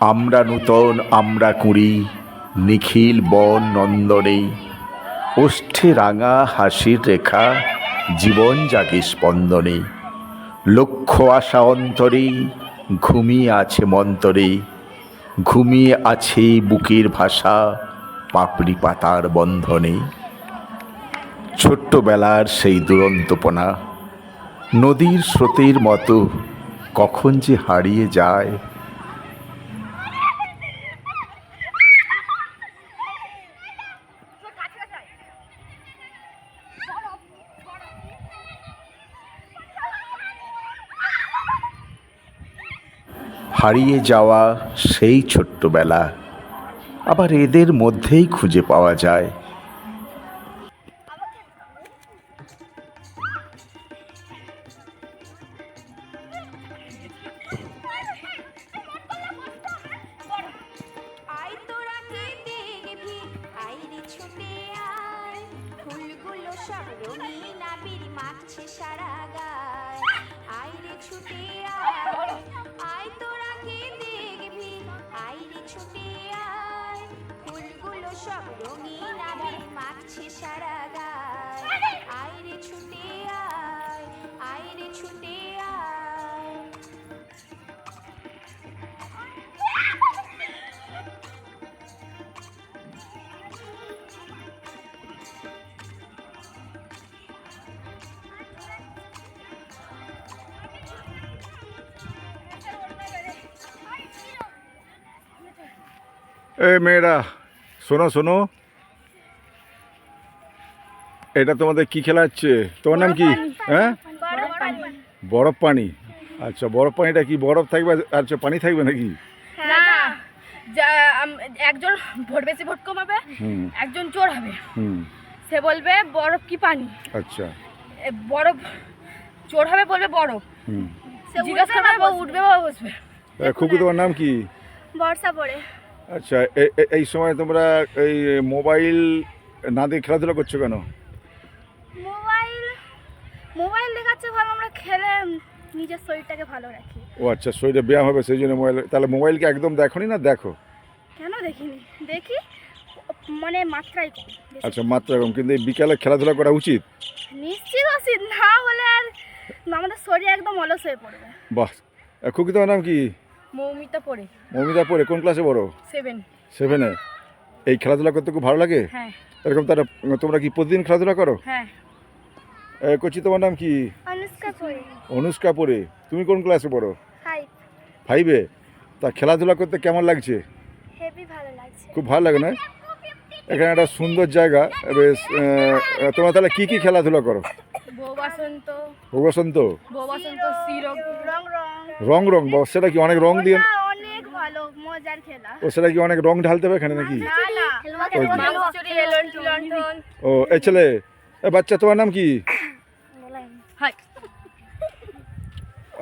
আমরা নূতন, আমরা কুঁড়ি, নিখিল বন নন্দনে ওষ্ঠে রাঙা হাসির রেখা, জীবন জাগে স্পন্দনে লক্ষ্য আশা অন্তরে ঘুমিয়ে আছে মন্তরে। ঘুমিয়ে আছে বুকের ভাষা, পাপড়ি পাতার বন্ধনে। ছোট্টবেলার সেই দুরন্তপনা, নদীর স্রোতের মতো কখন যে হারিয়ে যায় হারিয়ে যাওয়া সেই ছোট্টবেলা আবার এদের মধ্যেই খুঁজে পাওয়া যায়। সারা গায় রঙিন আবির মাখছে সারা গায়। আয় রে ছুটে আয় আয় রে ছুটে আয়। এ মেয়েরা শোনো শোনো। এটা তোমাদের কি খেলা হচ্ছে? তোমার নাম কি? হ্যাঁ? বরফ পানি। আচ্ছা বরফ পানিটা কি বরফ থাকবে? আচ্ছা পানি থাকবে নাকি? না। যা আম- একজন ভোট বেশি ভোট কমাবে একজন চোর হবে। হুম। সে বলবে বরফ কি পানি? আচ্ছা। এ, বরফ চোর হবে বলবে বরফ। হুম। জিজ্ঞাসা করবে বা উঠবে বা বসবে? এ, খুকু তোমার নাম কি? বর্ষা পড়ে। আচ্ছা এই সময় তোমরা এই মোবাইল না দিয়ে খেলাধুলা করছ কেন? মোবাইল মোবাইল দেখাচ্ছে ভালো আমরা খেলে নিজের শরীরটাকে ভালো রাখি। ও আচ্ছা শরীরে ব্যায়াম হবে সেই জন্য মোবাইল তাহলে মোবাইলকে একদম দেখোনি না দেখো? কেন দেখিনি? দেখি মানে মাত্রাই কম আচ্ছা মাত্রা কম কিন্তু এই বিকালে খেলাধুলা করা উচিত? নিশ্চিত উচিত না হলে আর আমাদের শরীর একদম অলস হয়ে পড়বে। বাহ খুকি তোমার নাম কি? মৌমিতা পড়ে। মমিতা পড়ে কোন ক্লাসে বড় সেভেন সেভেনে এই খেলাধুলা করতে খুব ভালো লাগে? হ্যাঁ। এরকম তারা তোমরা কি প্রতিদিন খেলাধুলা করো? হ্যাঁ। এ, তোমার নাম কি? অনুষ্কা পড়ে। অনুষ্কা পড়ে। তুমি কোন ক্লাসে পড়ো? হাই ফাইভে তা খেলাধুলা করতে কেমন লাগছে? হেভি ভালো লাগছে। খুব ভালো লাগে না? এখানে একটা সুন্দর জায়গা বেশ তোমরা তাহলে কি কি খেলাধুলা করো? বাসন্ত। বসন্ত? বাসন্ত রং রং। রং রং বা সেটা কি অনেক রং দিয়ে? অনেক ভালো মজার খেলা। ও সেটা কি অনেক রং ঢালতে হবে এখানে নাকি? ও এই ছেলে এ বাচ্চা তোমার নাম কি?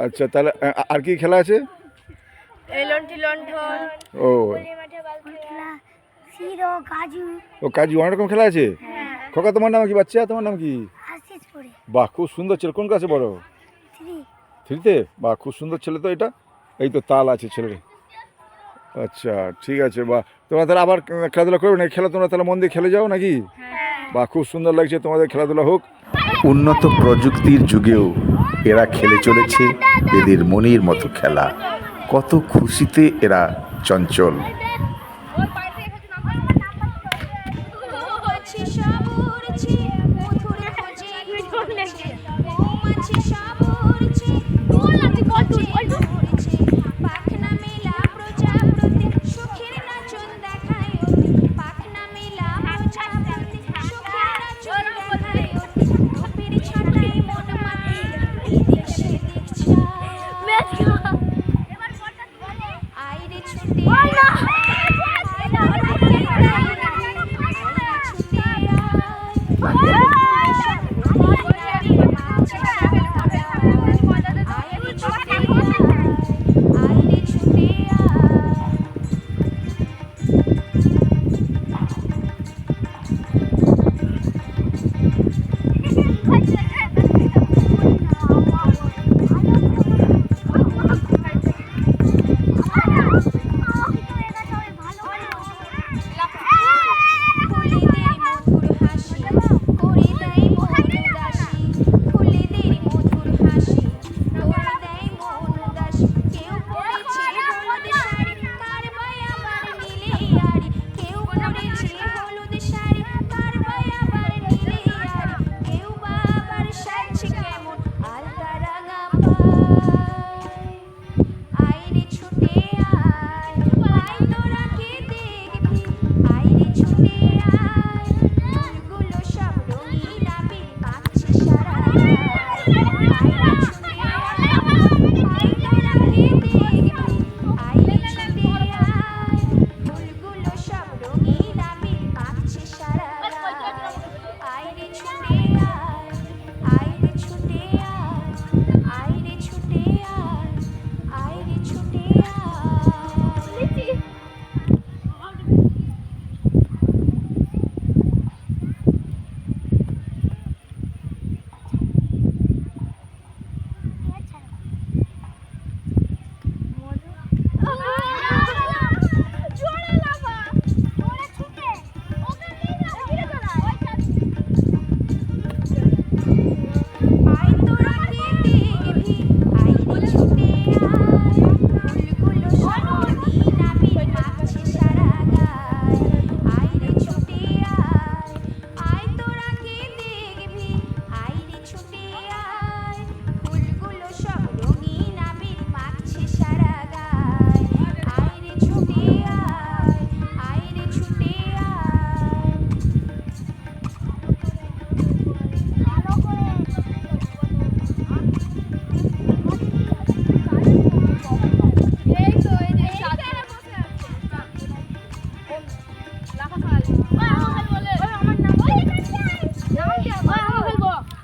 আচ্ছা তাহলে আর কি খেলা আছে? ও। ও কাজী। অনেক রকম খেলা আছে? খোকা তোমার নাম কি বাচ্চা? তোমার নাম কি? বাহ খুব সুন্দর ছেলে কোন কাছে বড় থ্রিতে বাহ খুব সুন্দর ছেলে তো এটা? এই তো তাল আছে ছেলের। আচ্ছা ঠিক আছে বাহ তোমরা তাহলে আবার খেলাধুলা করবে না খেলা তোমরা তাহলে মন দিয়ে খেলে যাও নাকি? বাহ খুব সুন্দর লাগছে তোমাদের খেলাধুলা হোক। উন্নত প্রযুক্তির যুগেও এরা খেলে চলেছে এদের মনের মতো খেলা। কত খুশিতে এরা চঞ্চল। Yeah.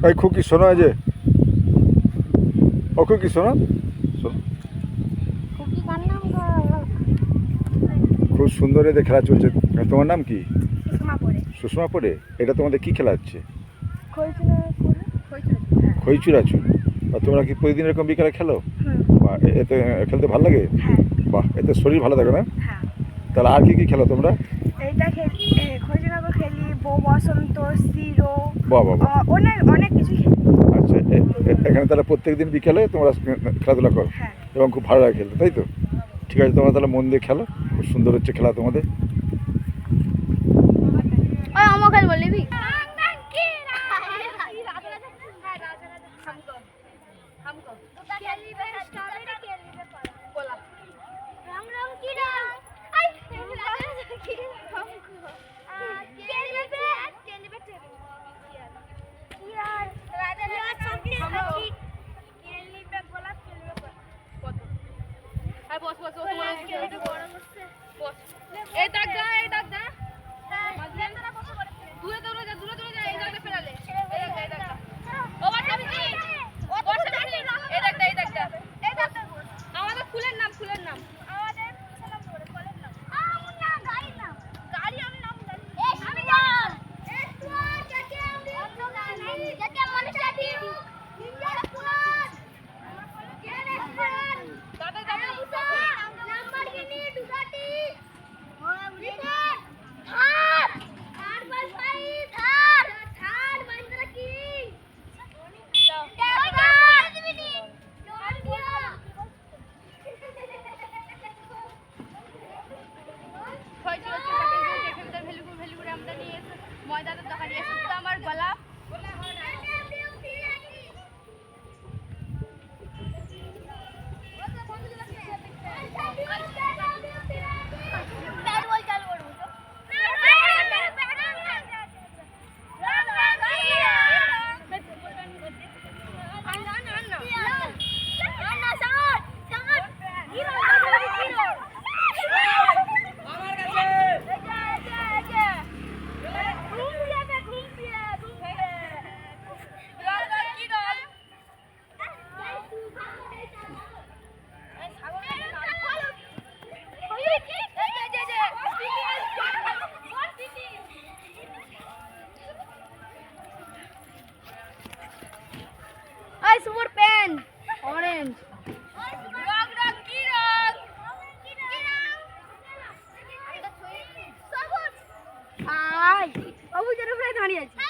এই খুকি শোনো যে। ও খুকি শোনো? খুব সুন্দর এদের খেলা চলছে। তোমার নাম কি? সুষমা পড়ে। এটা তোমাদের কি খেলা হচ্ছে? খইচুরাচুর আর তোমরা কি প্রতিদিন এরকম বিকালে খেলো? বা এতে খেলতে ভালো লাগে? হ্যাঁ। বাহ এতে শরীর ভালো থাকে না? হ্যাঁ। তাহলে আর কি কি খেলো তোমরা? এইটা খেলি খেলি বউ বসন্ত সিরো বাহ বাহ বাহ। অনেক অনেক কিছু আচ্ছা এখানে তাহলে প্রত্যেক দিন বিকেলে তোমরা খেলাধুলা করো হ্যাঁ। এবং খুব ভালো লাগে খেলতে তাই তো? ঠিক আছে তোমরা তাহলে মন দিয়ে খেলো খুব সুন্দর হচ্ছে খেলা তোমাদের। আমও আই বাবু যেন প্রায় দাঁড়িয়ে আছে।